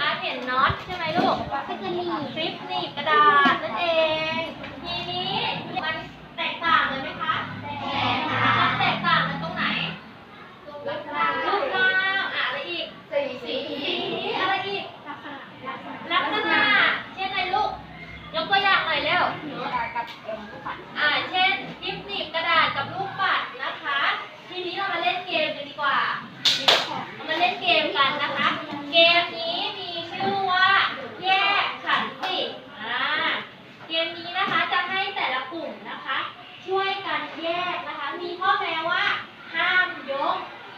อาร์เห็นน็อตใช่ไหมลูกก็จะหนีคลิปหนีบกระดาษนั่นเอง ทีนี้มันแตกต่างเลยไหมคะ แตกต่างแตกต่างกันตรงไหนลูกกลางลูกกลางอะไรอีก สีสีอะไรอีก ลักษณะ เช่นอะไรลูก ยกตัวอย่างหน่อยเร็ว อ่า เช่นคลิปหนีบกระดาษกับลูกปัดนะคะ ทีนี้เรามาเล่นเกมกันดีกว่าามาเล่นเกมกันนะคะ เกมนี้ การแยกนะคะ มีข้อแม้ว่า ห้ามยก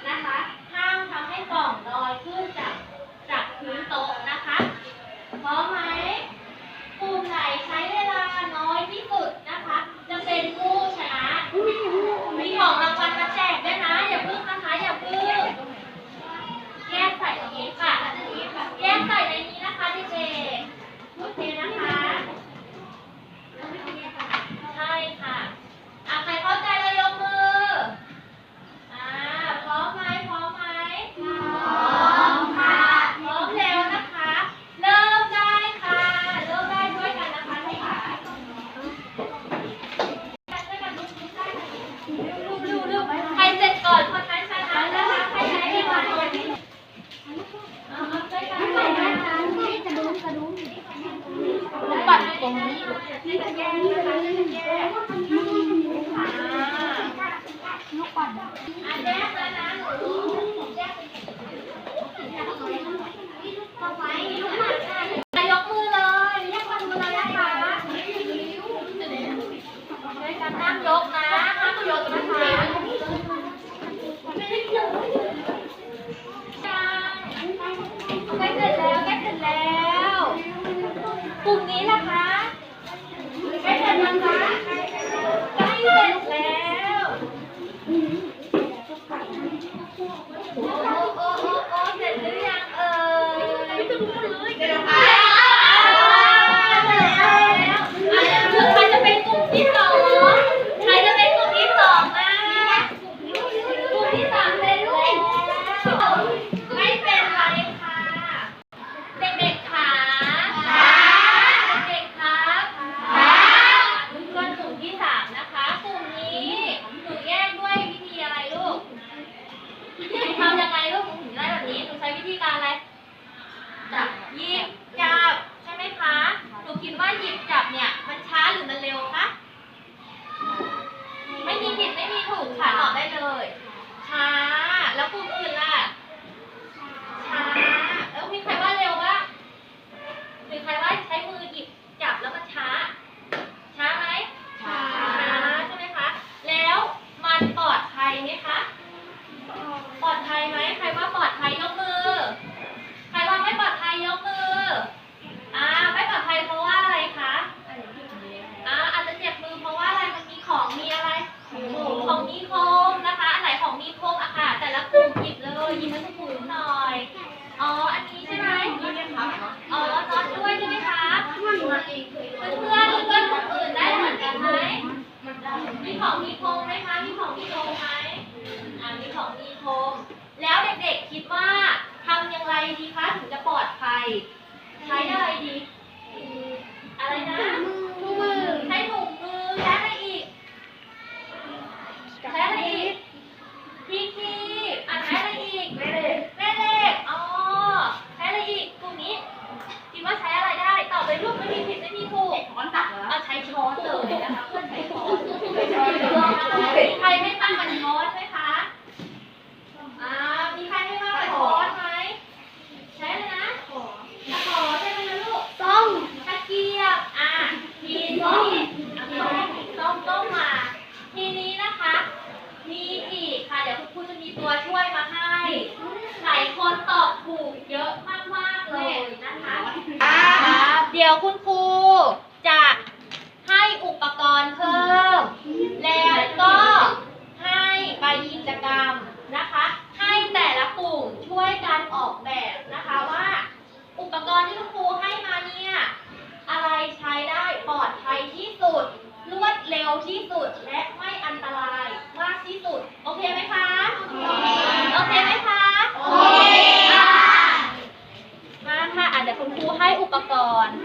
นะคะ ห้ามทำให้กล่องลอยขึ้นจากจากพื้นโต๊ะนะคะพร้อมไหมกลุ่มไหนใช้เวลาน้อยที่สุดนะคะ จะเป็นผู้ จับหยิบจับใช่ไหมคะหนูคิดว่าหยิบจับเนี่ยมันช้าหรือมันเร็วคะไม่มีผิดไม่มีถูกค่ะตอบได้เลย ช้าแล้วครู มีของมีโคมไหมคะ มีของมีโคมไหมอ่ามีของมีโคม แล้วเด็กๆคิดว่าทำอย่างไรดีคะถึงจะปลอดภัย ใช้อะไรดี อะไรนะ เดี๋ยวคุณครูจะให้อุปกรณ์เพิ่ม แล้วก็ให้ไปกิจกรรมนะคะ ให้แต่ละกลุ่มช่วยกันออกแบบนะคะว่า อุปกรณ์ที่คุณครูให้มาเนี่ยอะไรใช้ได้ปลอดภัยที่สุด รวดเร็วที่สุดและไม่อันตรายมากที่สุด โอเคไหมคะ คุณครูให้อุปกรณ์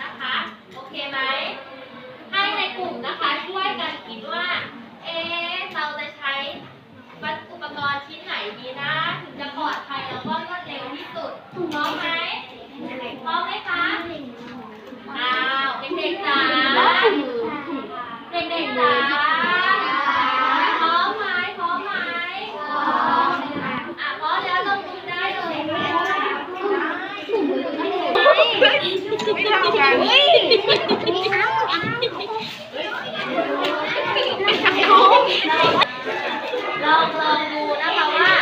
นะคะ โอเคไหม ให้ในกลุ่มนะคะช่วยกันคิดว่า เอ๊เราจะใช้อุปกรณ์ชิ้นไหนดีนะ ถึงจะปลอดภัยแล้วก็รวดเร็วที่สุดพร้อมไหมพร้อมไหมคะอ้าวเด็กๆจ๋าเด็กๆจ๋าพร้อมไหมพร้อมไหมพร้อมอะพร้อมแล้วลงมือได้เลย ไม่ท่ากัลองลองดูนะคะว่า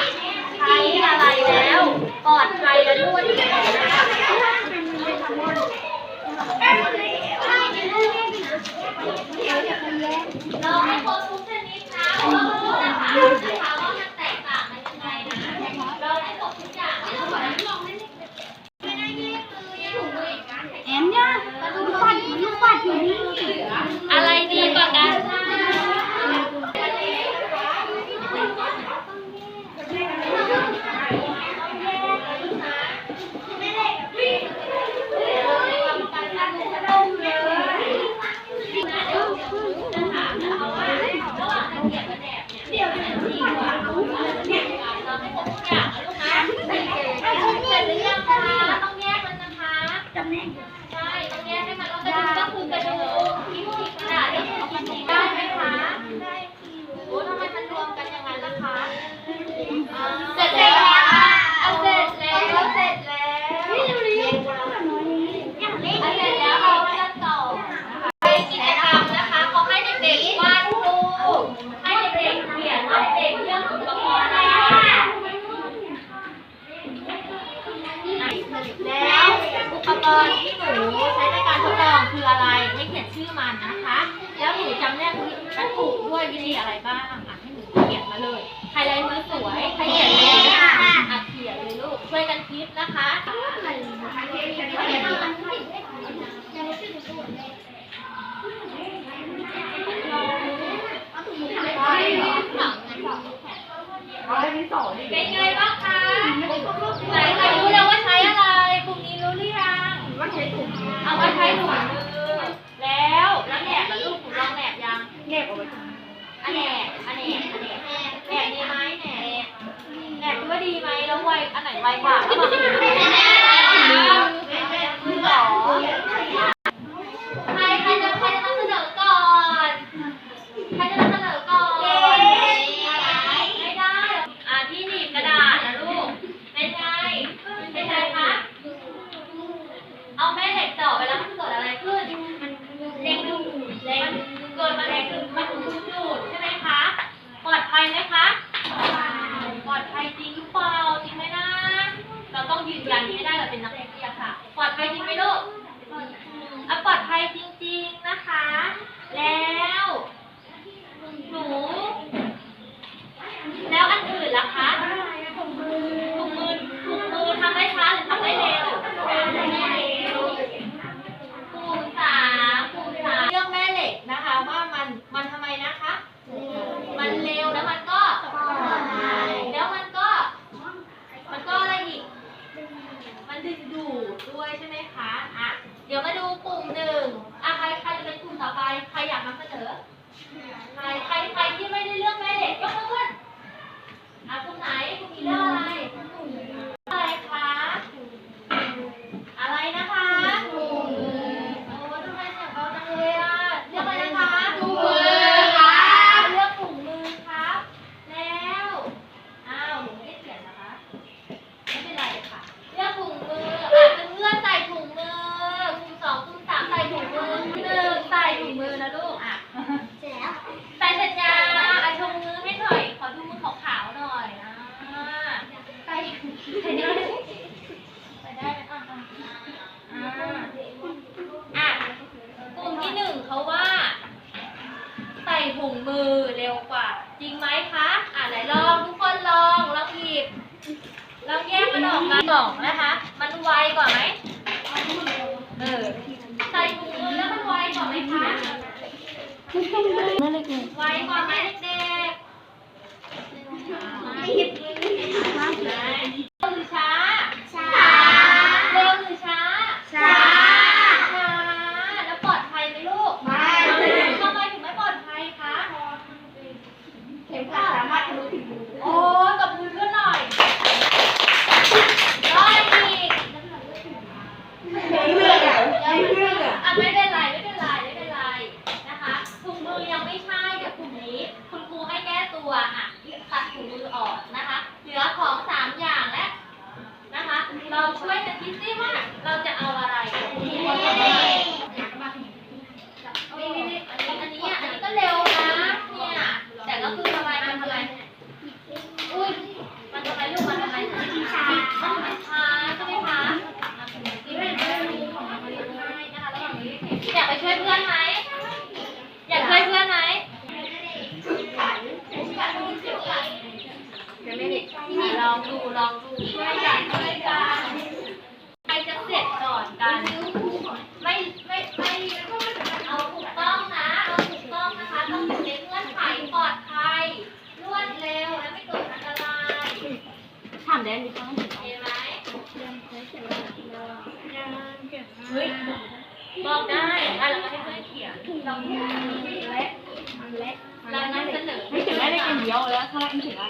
ใช้อะไรแล้วปลอดภัยและรวดเร็วนะคะ กรณ์ที่หนูใช้ในการทดลองคืออะไร ไม่เขียนชื่อมันนะคะ แล้วหนูจำแนกวัตถุด้วยวิธีอะไรบ้างให้หนูเขียนมาเลยไฮไลท์มือสวยใครเขียนเลยอะเขียนเลยลูกช่วยกันคิดนะคะเป็นไงบ้างคะไหนใครรู้เลย ช้ถุงเอาไปใช้ถุงมือแล้วแล้วแหนบแล้วลูกถุงรองแหนบยังแหนบเอาไว้อันแหนบอันแหนบแหนบแหนบดีไหมแหนบแหนบคิดว่าดีไหมแล้วไวอันไหนไวกว่า หุงมือเร็วกว่า จริงไหมคะ อ่าไหนลองทุกคนลองลองหยิบลองแยกมันออกมาสองนะคะ มันไวกว่าไหมเออใส่ถุงมือแล้วมันไวกว่าไหมคะไวกว่าไหมเด็กๆ คิดได้ว่าเราจะเอา 不要我要他你去哪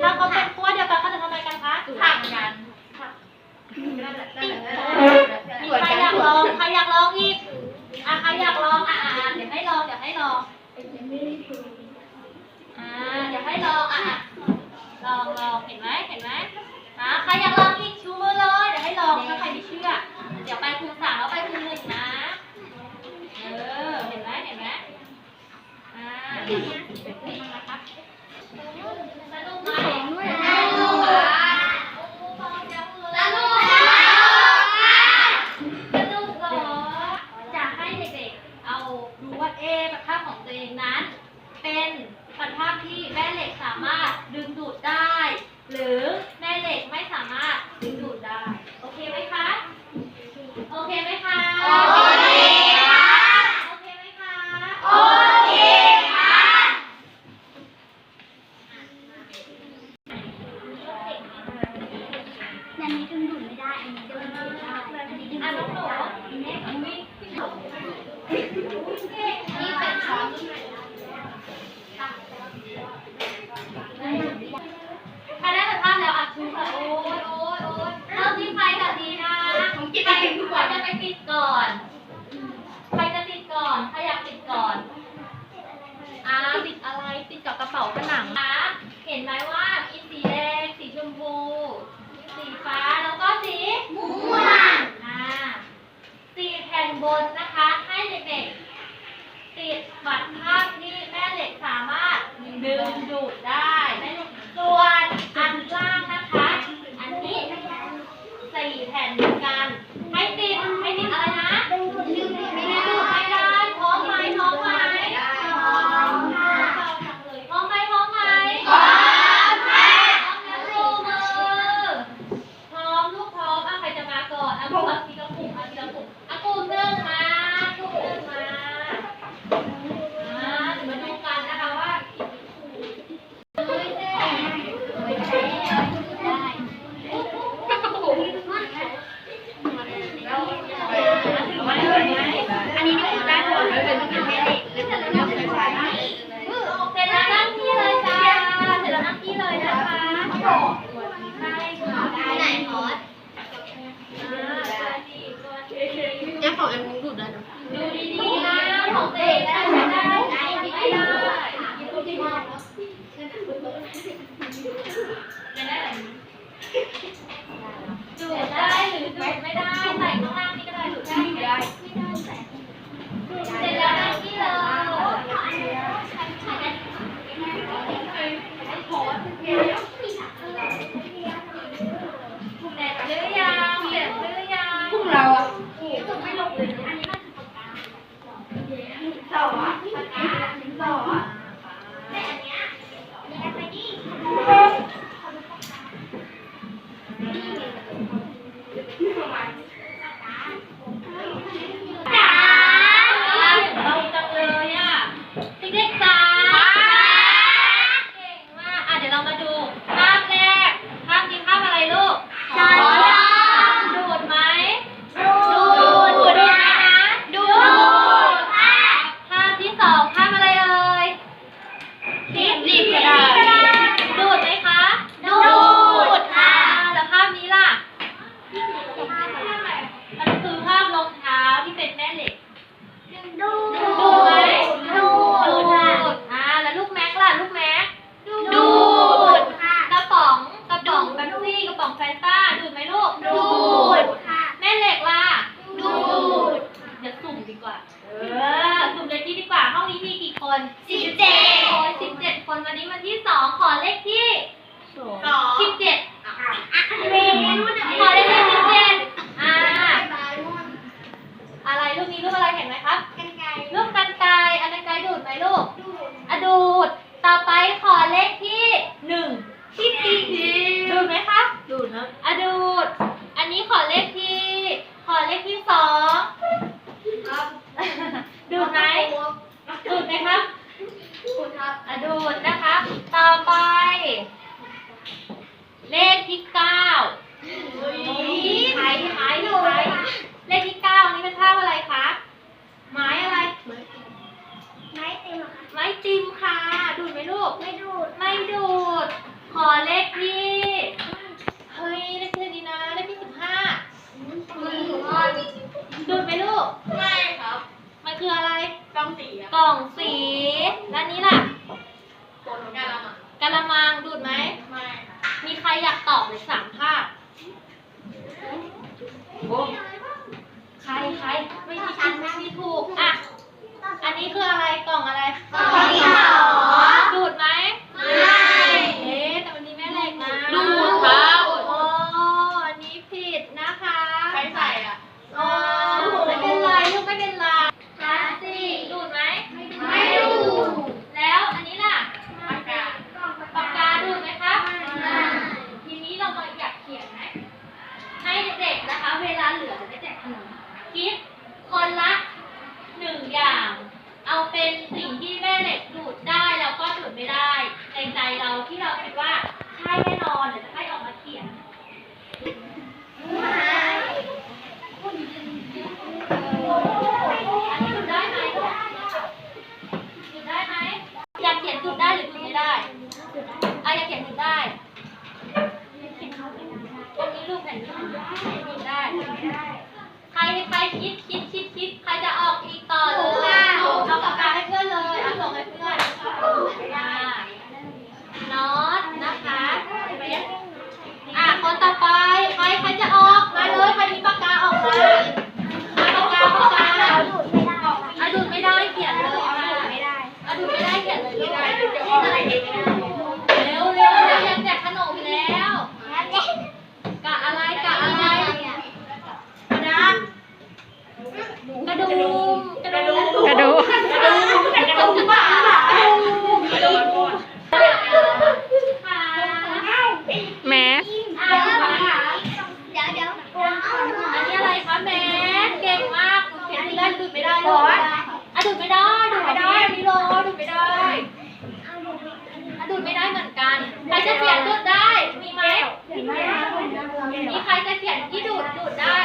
ถ้าเขาเป็นขั้วเดียวกันเขาจะทำไมกันคะห่างกันมีใครอยากลองใครอยากลองอีกอะใครอยากลองอะอะอะเดี๋ยวให้ลองเดี๋ยวให้ลองอ่าเดี๋ยวให้ลองอะอะลองลองเห็นไหมเห็นไหมอะใครอยากลองอีกชูมือเลยเดี๋ยวให้ลองถ้าใครไม่เชื่อ เดี๋ยวไปคูณสามแล้วไปคูณหนึ่งนะเออเห็นไหมเห็นไหมอ่านี่นะครับสนุกไหมสนุกอ่ะ แผ่นเหมือนกัน ให้ติดให้ติดอะไรนะ ดึงดูดดึงดูด ไม่ ไม่ ได้ ได้ ดูดไม่ได้พร้อมไหมพร้อมไหม พร้อมค่ะ พร้อมไหมพร้อมไหม พร้อมค่ะ พร้อมแล้วชูมือ พร้อมลูกพร้อมอะใครจะมาก่อนอะพวกเราทีละกลุ่มอะทีละกลุ่มอะกลุ่มหนึ่งมากลุ่มหนึ่งมาอ่าเดี๋ยวมาดูกันนะคะว่าเฮ้ยเจ๊อันนี้นี่คือได้ผลเลยเป็นต้องเป็นแม่เด็กหรือจะเริ่มจากใครเสร็จแล้วนั่งที่เลยจ้าเสร็จแล้วนั่งที่เลยนะคะ ใช่ค่ะได้ ไหนพอด อ่าตัวดีตัวดี ยังของอันนี้ดูดได้นะ ดูดีๆนะของเด็กได้ไม่ได้ไม่ได้ดูดี ๆไม่ได้ดูดได้หรือดูดไม่ได้ใส่ข้างล่างนี่ก็ได้หรือได้ไม่ได้เสร็จแล้วนั่งที่เลยเสร็จหรือยังเสร็จหรือยัง พวกเราอะ ไม่ลงเลยอันนี้มัน ต่อต่อแต่อันเนี้ยนี่ไปดิจ๋า เราจังเลยอะเด็กๆจ๋าเก่งมากอะเดี๋ยวเรามาดูภาพแรก ภาพนี้ภาพอะไรลูก ช้อนส้อม ดูดไหม ดูด ดูดไหมนะ ดูดค่ะ ภาพที่สองภาพอะไรเอ่ย รีบรีบกระดาษ ดูดไหมคะ ดูดค่ะ อ่าแล้วภาพนี้ ดูด อันนี้ขอเลขที่ ขอเลขที่สองครับดูดไหมดูดไหมครับคุณครับอะดูดนะคะ ต่อไป เลขที่เก้านี่ไข่ไข่ไข่เลขที่เก้านี่เป็นภาพอะไรคะไม้อะไร ไม้เต็มเหรอคะไม้จิ้มค่ะ ดูดไหมลูก ไม่ดูด ไม่ดูด ขอเลขที่ เฮ้ย เลขที่ดีนะ เลขที่สิบห้า ดูดไหมลูก ไม่ครับมันคืออะไร กองสีอะกล่องสีแล้วนี้ล่ะโกนกาละมังกะละมังดูดไหม ไม่ค่ะมีใครอยากตอบหรือสามภาพโอ้ใครใครไม่มีผิดไม่มีถูก อะ อันนี้คืออะไร กล่องอะไร กล่องดินสอ ดูดไหม ไม่ เอ๊ะแต่วันนี้แม่เหล็กนะ ดูดครับ โอ้อันนี้ผิดนะคะ ใครใส่อะ อ๋อไม่เป็นไรลูกไม่เป็นไรพลาสติกดูดไหม ไม่ดูด แล้วอันนี้ล่ะ อากาศ ปากกาดูดไหมครับ ทีนี้เรามาอยากเขียนไหม ให้เด็กๆนะคะ เวลาเหลือจะได้แจกขนมคิดคนละหนึ่งอย่าง เอาเป็นสิ่งที่แม่เหล็กดูดได้แล้วก็ดูดไม่ได้ ในใจเราที่เราคิดว่าใช่แน่นอนเดี๋ยวจะให้ออกมาเขียน อันนี้ดูดได้ไหมดูดได้ไหมอยากเขียนดูดได้หรือดูดไม่ได้อะอยากเขียนดูดได้ตรงนี้รูปแผ่นนี้ดูดได้ ใครใคิดคิดคิดคิดใครจะออกอีกต่อเลยเอาปากกาให้เพื่อนเลยเอาส่งให้เพื่อนอ่าน็อตนะคะอะคนต่อไปใครใครจะออกมาเลยใครมีปากกาออกมาเอาปากกาปากกาดูดไม่ได้อะดูดไม่ได้เขียนเลยค่ะไม่ได้อะดูดไม่ได้เขียนเลยลูกจะออกอะไรเองเร็วเร็วเร็วยังแจกขนมแล้ว แล้วเนี่ย กะอะไรกะอะไร กระดาน กระ ดุมกระดุมกระดูกกระดูกกระดูกบ้ากระดูกก่อนค่ะแมสอ่าค่ะเดี๋ยวเดี๋ยวโกนขนอันนี้อะไรคะแม่เก่งมากคุณเขียนได้ดูดไม่ได้ลูกอะดูดไม่ได้ดูดไม่ได้อันนี้โลดูดไม่ได้อะดูดไม่ได้เหมือนกันใครจะเขียนดูดได้มีไหมมีใครจะเขียนที่ดูดดูดได้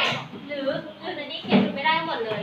หรือหรือในนี้เขียนดูดไม่ได้หมดเลย